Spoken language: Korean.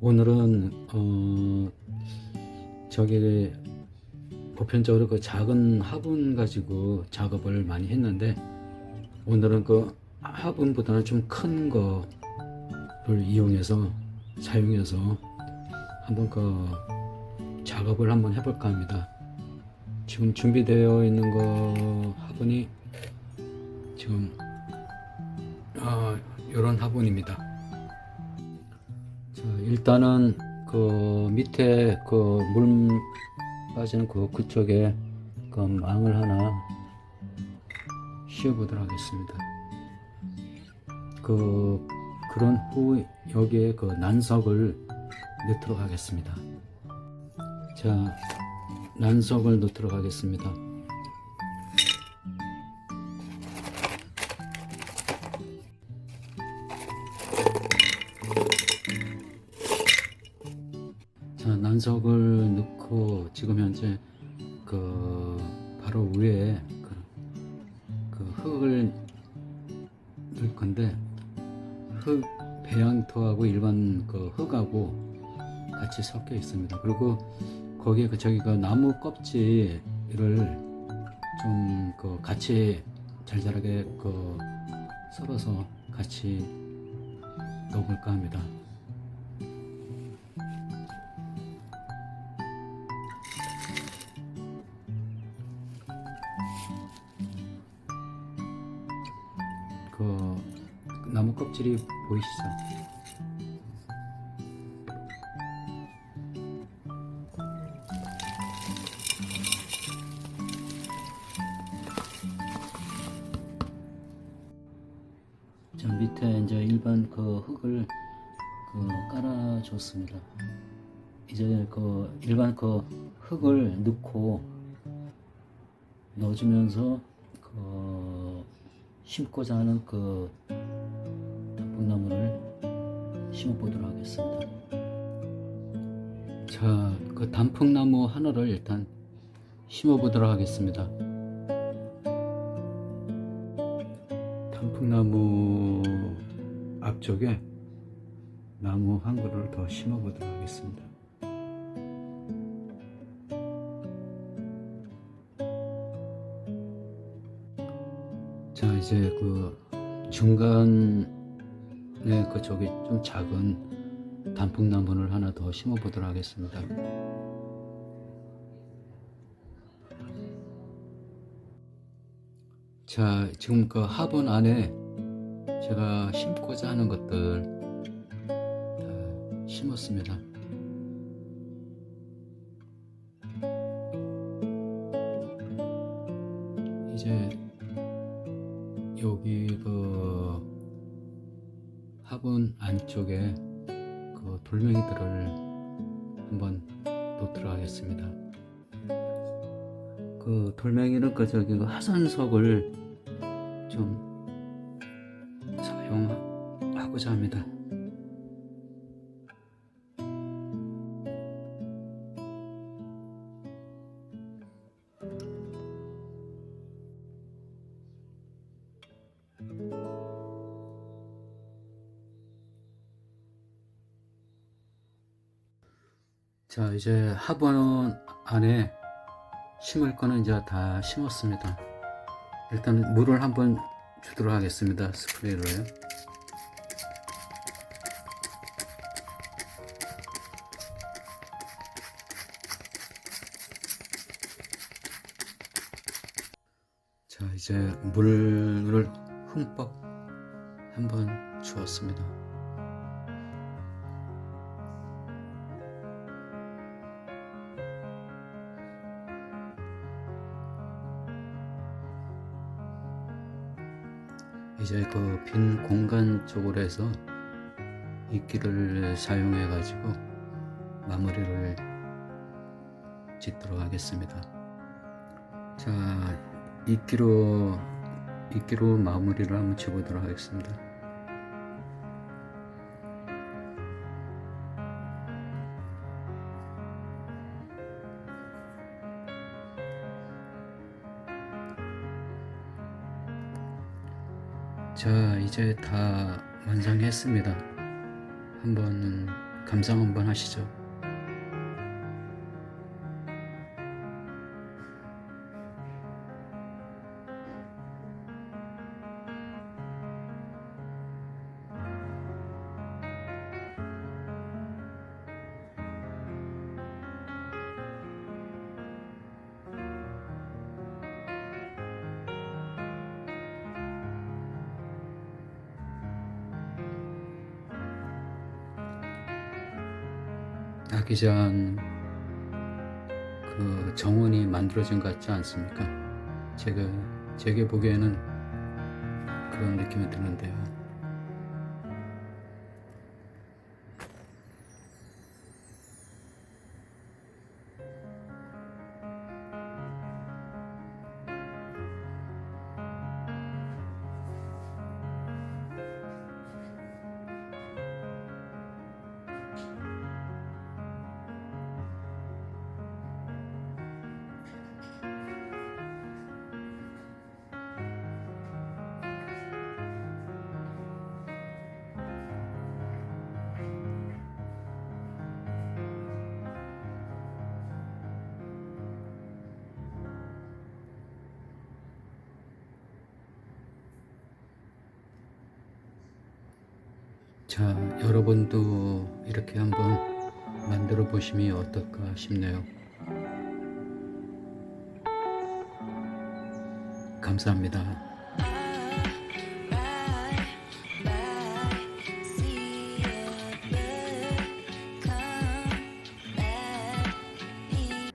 오늘은 어 저기 보편적으로 그 작은 화분 가지고 작업을 많이 했는데 오늘은 그 화분보다는 좀 큰 거를 이용해서 사용해서 한번 그 작업을 한번 해볼까 합니다. 지금 준비되어 있는 거 화분이 지금 어, 이런 화분입니다. 자, 일단은 그 밑에 그 물 빠지는 그 그쪽에 그 망을 하나 씌워보도록 하겠습니다. 그 그런 후 여기에 그 난석을 넣도록 하겠습니다. 자, 난석을 넣도록 하겠습니다. 자, 난석을 넣고 지금 현재 그 바로 위에 그, 그 흙을 넣을 건데 흙 배양토하고 일반 그 흙하고 같이 섞여 있습니다. 그리고 거기에 그 저기 그 나무 껍질을 좀 그 같이 잘잘하게 그 썰어서 같이 넣어볼까 합니다. 나무 껍질이 보이시죠? 저 밑에 이제 일반 그 흙을 그 깔아줬습니다. 이제 그 일반 그 흙을 넣고 넣어주면서 그 심고자 하는 그 단풍나무를 심어 보도록 하겠습니다. 자, 그 단풍나무 하나를 일단 심어 보도록 하겠습니다. 단풍나무 앞쪽에 나무 한 그루를 더 심어 보도록 하겠습니다. 자 이제 그 중간 에그 저기 좀 작은 단풍나무를 하나 더 심어 보도록 하겠습니다. 자 지금 그 화분 안에 제가 심고자 하는 것들 다 심었습니다. 화분 안쪽에 그 돌멩이들을 한번 놓도록 하겠습니다. 그 돌멩이는 그 저기 그 화산석을 좀 사용하고자 합니다. 자 이제 화분 안에 심을 거는 이제 다 심었습니다. 일단 물을 한번 주도록 하겠습니다. 스프레이로요. 자 이제 물을 흠뻑 한번 주었습니다. 이제 그 빈 공간 쪽으로 해서 이끼를 사용해 가지고 마무리를 짓도록 하겠습니다. 자, 이끼로 이끼로 마무리를 한번 지보도록 하겠습니다. 자, 이제 다 완성했습니다. 한번 감상 한번 하시죠. 아기장 그 정원이 만들어진 것 같지 않습니까? 제가 제게 보기에는 그런 느낌이 드는데요. 자, 여러분도 이렇게 한번 만들어 보시면 어떨까 싶네요. 감사합니다.